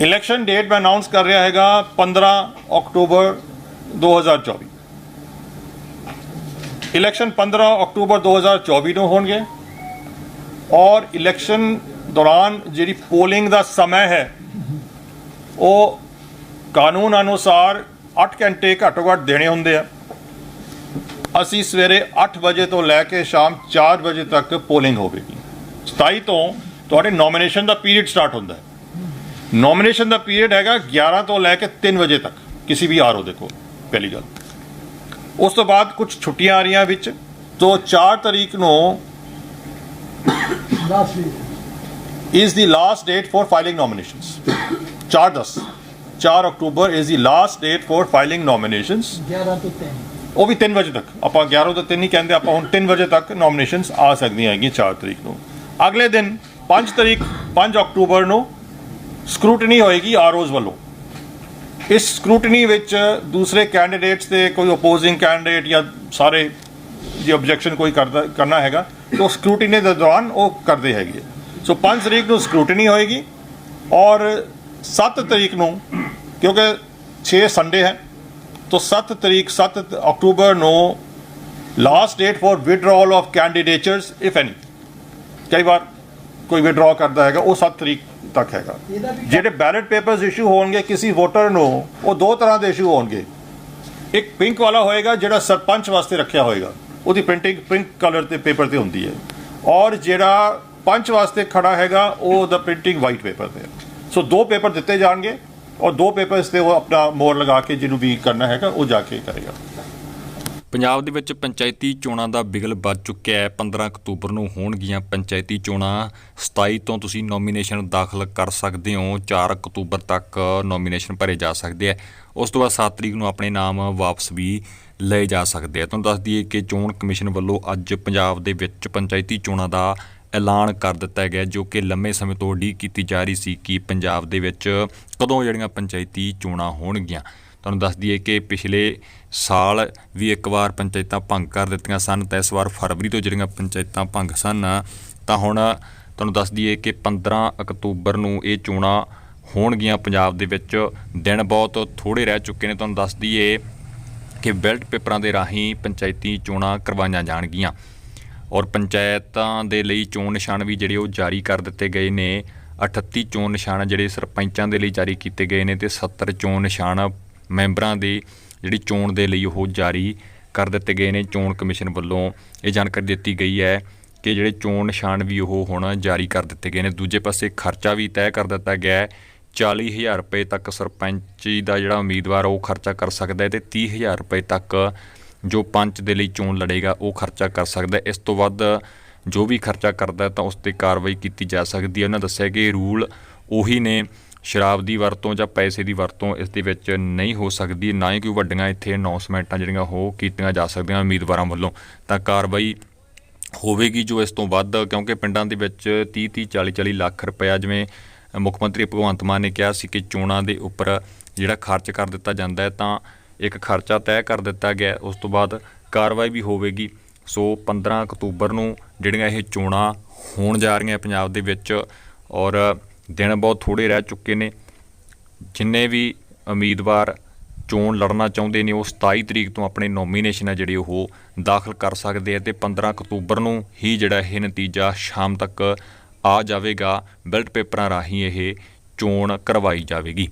Election date ਮੈਂ announce ਕਰ ਰਿਹਾ ਹੈਗਾ 15 ਅਕਤੂਬਰ 2024 ਇਲੈਕਸ਼ਨ 15 ਅਕਤੂਬਰ 2024 ਨੂੰ ਹੋਣਗੇ ਔਰ ਇਲੈਕਸ਼ਨ ਦੌਰਾਨ ਜਿਹੜੀ ਪੋਲਿੰਗ ਦਾ ਸਮਾਂ ਹੈ, ਉਹ ਕਾਨੂੰਨ ਅਨੁਸਾਰ 8 ਘੰਟੇ ਘੱਟੋ ਘੱਟ ਦੇਣੇ ਹੁੰਦੇ ਆ। ਅਸੀਂ ਸਵੇਰੇ 8 ਵਜੇ ਤੋਂ ਲੈ ਕੇ ਸ਼ਾਮ 4 ਵਜੇ ਤੱਕ ਪੋਲਿੰਗ ਹੋਵੇਗੀ। 27 ਤੋਂ ਤੁਹਾਡੇ ਨੋਮੀਨੇਸ਼ਨ ਦਾ ਪੀਰੀਅਡ ਸਟਾਰਟ ਹੁੰਦਾ ਹੈ। ਨੋਮੀਨੇਸ਼ਨ ਦਾ ਪੀਰੀਅਡ ਹੈਗਾ 11 ਤੋਂ ਲੈ ਕੇ 3 ਵਜੇ ਤੱਕ ਕਿਸੇ ਵੀ ਆਰਓ ਦੇ ਕੋਲ ਪਹਿਲੀ ਗੱਲ ਉਸ ਤੋਂ ਬਾਅਦ ਕੁਝ ਛੁੱਟੀਆਂ ਆ ਰਹੀਆਂ ਵਿੱਚ ਤੋਂ 4 ਤਰੀਕ ਨੂੰ last is the last date for filing nominations. 4 10 4 ਅਕਤੂਬਰ is the last date for filing nominations. 11 ਤੋਂ 3 ਉਹ ਵੀ 3 ਵਜੇ ਤੱਕ ਆਪਾਂ 11 ਤੋਂ 3 ਨਹੀਂ ਕਹਿੰਦੇ ਆਪਾਂ ਹੁਣ 3 ਵਜੇ ਤੱਕ ਨੋਮੀਨੇਸ਼ਨਸ ਆ ਸਕਦੀਆਂ ਹੈਗੀਆਂ 4 ਤਰੀਕ ਨੂੰ ਅਗਲੇ ਦਿਨ 5 ਤਰੀਕ 5 ਅਕਤੂਬਰ ਨੂੰ ਸਕਰੂਟਨੀ ਹੋਏਗੀ ਆਰਓਜ਼ ਵੱਲੋਂ। ਇਸ ਸਕਰੂਟਨੀ ਵਿੱਚ ਦੂਸਰੇ ਕੈਂਡੀਡੇਟਸ 'ਤੇ ਕੋਈ ਅਪੋਜ਼ਿੰਗ ਕੈਂਡੀਡੇਟ ਜਾਂ ਸਾਰੇ ਜੇ ਆਬਜੈਕਸ਼ਨ ਕੋਈ ਕਰਦਾ ਕਰਨਾ ਹੈਗਾ, ਤਾਂ ਸਕਰੂਟਨੀ ਦੇ ਦੌਰਾਨ ਉਹ ਕਰਦੇ ਹੈਗੇ ਸੋ 5 ਤਰੀਕ ਨੂੰ ਸਕਰੂਟਨੀ ਹੋਏਗੀ ਔਰ 7 ਤਰੀਕ ਨੂੰ, ਕਿਉਂਕਿ 6 ਸੰਡੇ ਹੈ, ਤਾਂ 7 ਤਰੀਕ 7 ਅਕਤੂਬਰ ਨੂੰ last date for withdrawal of candidates if any ਕਈ ਵਾਰ ਕੋਈ ਵਿਡਰਾਅ ਕਰਦਾ ਹੈਗਾ ਉਹ 7 ਤਰੀਕ ਤੱਕ ਹੈਗਾ। ਜਿਹੜੇ ਬੈਲਟ ਪੇਪਰਸ ਇਸ਼ੂ ਹੋਣਗੇ ਕਿਸੇ ਵੋਟਰ ਨੂੰ ਉਹ ਦੋ ਤਰ੍ਹਾਂ ਦੇ ਇਸ਼ੂ ਹੋਣਗੇ। ਇੱਕ ਪਿੰਕ ਵਾਲਾ ਹੋਏਗਾ ਜਿਹੜਾ ਸਰਪੰਚ ਵਾਸਤੇ ਰੱਖਿਆ ਹੋਏਗਾ। ਉਹਦੀ ਪ੍ਰਿੰਟਿੰਗ ਪਿੰਕ ਕਲਰ ਦੇ ਪੇਪਰ ਤੇ ਹੁੰਦੀ ਹੈ। ਔਰ ਜਿਹੜਾ ਪੰਚ ਵਾਸਤੇ ਖੜਾ ਹੈਗਾ ਉਹ ਦਾ ਪ੍ਰਿੰਟਿੰਗ ਵਾਈਟ ਪੇਪਰ ਤੇ। ਸੋ ਦੋ ਪੇਪਰ ਦਿੱਤੇ ਜਾਣਗੇ ਔਰ ਦੋ ਪੇਪਰਸ ਤੇ ਉਹ ਆਪਣਾ ਮੋਹਰ ਲਗਾ ਕੇ ਜਿਹਨੂੰ ਵੀ ਕਰਨਾ ਹੈਗਾ ਉਹ ਜਾ ਕੇ ਕਰੇਗਾ। ਪੰਜਾਬ ਦੇ ਵਿੱਚ ਪੰਚਾਇਤੀ ਚੋਣਾਂ ਦਾ ਬਿਗਲ ਵੱਜ ਚੁੱਕਿਆ ਹੈ। 15 ਅਕਤੂਬਰ ਨੂੰ ਹੋਣਗੀਆਂ ਪੰਚਾਇਤੀ ਚੋਣਾਂ। 27 ਤੋਂ ਤੁਸੀਂ ਨੋਮੀਨੇਸ਼ਨ ਦਾਖਲ ਕਰ ਸਕਦੇ ਹੋ। 4 ਅਕਤੂਬਰ ਤੱਕ ਨੋਮੀਨੇਸ਼ਨ ਭਰੇ ਜਾ ਸਕਦੇ ਆ ਉਸ ਤੋਂ ਬਾਅਦ 7 ਤਰੀਕ ਨੂੰ ਆਪਣੇ ਨਾਮ ਵਾਪਸ ਵੀ ਲਏ ਜਾ ਸਕਦੇ ਆ ਤੁਹਾਨੂੰ ਦੱਸ ਦਈਏ ਕਿ ਚੋਣ ਕਮਿਸ਼ਨ ਵੱਲੋਂ ਅੱਜ ਪੰਜਾਬ ਦੇ ਵਿੱਚ ਪੰਚਾਇਤੀ ਚੋਣਾਂ ਦਾ ਐਲਾਨ ਕਰ ਦਿੱਤਾ ਗਿਆ, ਜੋ ਕਿ ਲੰਮੇ ਸਮੇਂ ਤੋਂ ਉਡੀਕ ਕੀਤੀ ਜਾ ਰਹੀ ਸੀ ਕਿ ਪੰਜਾਬ ਦੇ ਵਿੱਚ ਕਦੋਂ ਜਿਹੜੀਆਂ ਪੰਚਾਇਤੀ ਚੋਣਾਂ ਹੋਣਗੀਆਂ। ਤੁਹਾਨੂੰ ਦੱਸ ਦਈਏ ਕਿ ਪਿਛਲੇ ਸਾਲ ਵੀ ਇੱਕ ਵਾਰ ਪੰਚਾਇਤਾਂ ਭੰਗ ਕਰ ਦਿੱਤੀਆਂ ਸਨ ਤਾਂ ਇਸ ਵਾਰ ਫਰਵਰੀ ਤੋਂ ਜਿਹੜੀਆਂ ਪੰਚਾਇਤਾਂ ਭੰਗ ਸਨ, ਤਾਂ ਹੁਣ ਤੁਹਾਨੂੰ ਦੱਸ ਦਈਏ ਕਿ 15 ਅਕਤੂਬਰ ਨੂੰ ਇਹ ਚੋਣਾਂ ਹੋਣਗੀਆਂ ਪੰਜਾਬ ਦੇ ਵਿੱਚ। ਦਿਨ ਬਹੁਤ ਥੋੜੇ ਰਹਿ ਚੁੱਕੇ ਨੇ, ਤੁਹਾਨੂੰ ਦੱਸ ਦਈਏ ਕਿ ਬੈਲਟ ਪੇਪਰਾਂ ਦੇ ਰਾਹੀਂ ਪੰਚਾਇਤੀ ਚੋਣਾਂ ਕਰਵਾਈਆਂ ਜਾਣਗੀਆਂ ਔਰ ਪੰਚਾਇਤਾਂ ਦੇ ਲਈ ਚੋਣ ਨਿਸ਼ਾਨ ਵੀ ਜਿਹੜੇ ਉਹ ਜਾਰੀ ਕਰ ਦਿੱਤੇ ਗਏ ਨੇ। 38 ਚੋਣ ਨਿਸ਼ਾਨ ਜਿਹੜੇ ਸਰਪੰਚਾਂ ਦੇ ਲਈ ਜਾਰੀ ਕੀਤੇ ਗਏ ਨੇ ਤੇ 70 ਚੋਣ ਨਿਸ਼ਾਨ ਮੈਂਬਰਾਂ ਦੀ ਜਿਹੜੀ ਚੋਣ ਦੇ ਲਈ ਉਹ ਜਾਰੀ ਕਰ ਦਿੱਤੇ ਗਏ ਨੇ। ਚੋਣ ਕਮਿਸ਼ਨ ਵੱਲੋਂ ਇਹ ਜਾਣਕਾਰੀ ਦਿੱਤੀ ਗਈ ਹੈ ਕਿ ਜਿਹੜੇ ਚੋਣ ਨਿਸ਼ਾਨ ਵੀ ਉਹ ਹੁਣ ਜਾਰੀ ਕਰ ਦਿੱਤੇ ਗਏ ਨੇ। ਦੂਜੇ ਪਾਸੇ ਖਰਚਾ ਵੀ ਤੈਅ ਕਰ ਦਿੱਤਾ ਗਿਆ ਹੈ। 40000 ਰੁਪਏ ਤੱਕ ਸਰਪੰਚੀ ਦਾ ਜਿਹੜਾ ਉਮੀਦਵਾਰ ਉਹ ਖਰਚਾ ਕਰ ਸਕਦਾ ਹੈ ਤੇ 30000 ਰੁਪਏ ਤੱਕ ਜੋ ਪੰਚ ਦੇ ਲਈ ਚੋਣ ਲੜੇਗਾ, ਉਹ ਖਰਚਾ ਕਰ ਸਕਦਾ ਇਸ ਤੋਂ ਵੱਧ ਜੋ ਵੀ ਖਰਚਾ ਕਰਦਾ ਤਾਂ ਉਸ ਤੇ ਕਾਰਵਾਈ ਕੀਤੀ ਜਾ ਸਕਦੀ ਹੈ। ਉਹਨਾਂ ਦੱਸਿਆ ਕਿ ਰੂਲ ਉਹੀ ਨੇ ਸ਼ਰਾਬ ਦੀ ਵਰਤੋਂ ਜਾਂ ਪੈਸੇ ਦੀ ਵਰਤੋਂ ਇਸ ਦੇ ਵਿੱਚ ਨਹੀਂ ਹੋ ਸਕਦੀ, ਨਾ ਹੀ ਕੋਈ ਵੱਡੀਆਂ ਇੱਥੇ ਅਨਾਉਂਸਮੈਂਟਾਂ ਜਿਹੜੀਆਂ ਉਹ ਕੀਤੀਆਂ ਜਾ ਸਕਦੀਆਂ ਉਮੀਦਵਾਰਾਂ ਵੱਲੋਂ। ਤਾਂ ਕਾਰਵਾਈ ਹੋਵੇਗੀ ਜੋ ਇਸ ਤੋਂ ਵੱਧ, ਕਿਉਂਕਿ ਪਿੰਡਾਂ ਦੇ ਵਿੱਚ 30 30 40 40 ਲੱਖ ਰੁਪਇਆ ਜਿਵੇਂ ਮੁੱਖ ਮੰਤਰੀ ਭਗਵੰਤ ਮਾਨ ਨੇ ਕਿਹਾ ਸੀ ਕਿ ਚੋਣਾਂ ਦੇ ਉੱਪਰ ਜਿਹੜਾ ਖਰਚ ਕਰ ਦਿੱਤਾ ਜਾਂਦਾ ਹੈ, ਤਾਂ ਇੱਕ ਖਰਚਾ ਤੈਅ ਕਰ ਦਿੱਤਾ ਗਿਆ ਉਸ ਤੋਂ ਬਾਅਦ ਕਾਰਵਾਈ ਵੀ ਹੋਵੇਗੀ। ਸੋ 15 ਅਕਤੂਬਰ ਨੂੰ ਜਿਹੜੀਆਂ ਇਹ ਚੋਣਾਂ ਹੋਣ ਜਾ ਰਹੀਆਂ ਪੰਜਾਬ ਦੇ ਵਿੱਚ ਔਰ ਦਿਨ ਬਹੁਤ ਥੋੜੇ ਰਹਿ ਚੁੱਕੇ ਨੇ। ਜਿੰਨੇ ਵੀ ਉਮੀਦਵਾਰ ਚੋਣ ਲੜਨਾ ਚਾਹੁੰਦੇ ਨੇ, ਉਹ 27 ਤਰੀਕ ਤੋਂ ਆਪਣੇ ਨੋਮੀਨੇਸ਼ਨ ਆ ਜਿਹੜੇ ਉਹ ਦਾਖਲ ਕਰ ਸਕਦੇ ਆ ਤੇ 15 ਅਕਤੂਬਰ ਨੂੰ ਹੀ ਜਿਹੜਾ ਇਹ ਨਤੀਜਾ ਸ਼ਾਮ ਤੱਕ ਆ ਜਾਵੇਗਾ। ਬੈਲਟ ਪੇਪਰਾਂ ਰਾਹੀਂ ਇਹ ਚੋਣ ਕਰਵਾਈ ਜਾਵੇਗੀ।